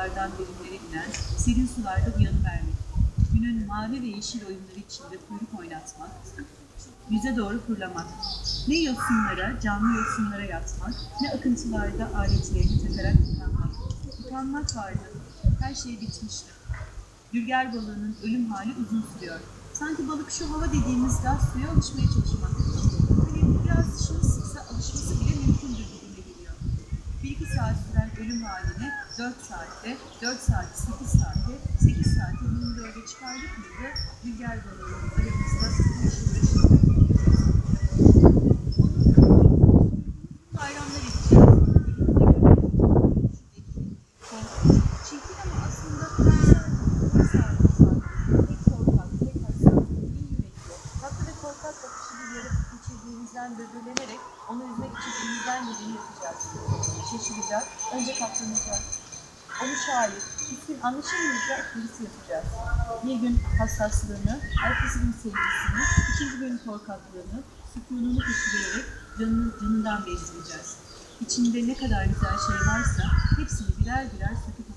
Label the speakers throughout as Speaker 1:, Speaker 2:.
Speaker 1: dağlardan derinlere inen, serin sularda uyanıvermek. Günün mavi ve yeşil oyunları içinde kuyruk oynatmak, yüze doğru fırlamak. Ne yosunlara, canlı yosunlara yatmak, ne akıntılarda aletlerini takarak yıkanmak. Utanmak vardı. Her şey bitmişti. Gürger balığının ölüm hali uzun sürüyor. Sanki balık şu hava dediğimiz gaz suya alışmaya çalışmak. Hani biraz dişini sıksa alışması bile mümkündür gibime geliyor. Bir iki saat süren ölüm halini 4 saatte, 4 saati 8 saate, 8 saate 24'e çıkardık mıydı? Gürger balığının aramızda böbürlenerek onu üzmek için elimizden geleni yapacağız. Şaşıracak, önce katlanacak. Onu şair, hiçbir anlaşılmayacak birisi yapacağız. Bir gün hassaslığını, ertesi gün sevgisini, ikinci gün korkaklığını, sükununu taşıyarak canını, canından bezdireceğiz. İçinde ne kadar güzel şey varsa hepsini birer birer söküp.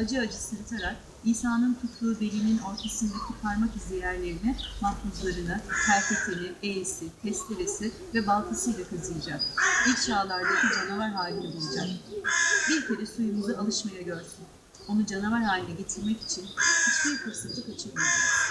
Speaker 1: Acı acı sırıtarak İsa'nın tuttuğu delinin ortasındaki parmak izi yerlerine mahpuzlarını, terketeni, eğisi, testeresi ve baltasıyla kazıyacak. İlk çağlardaki canavar halini bulacak. Bir kere suyumuza alışmaya görsün. Onu canavar haline getirmek için hiçbir fırsatı kaçırmayacağız.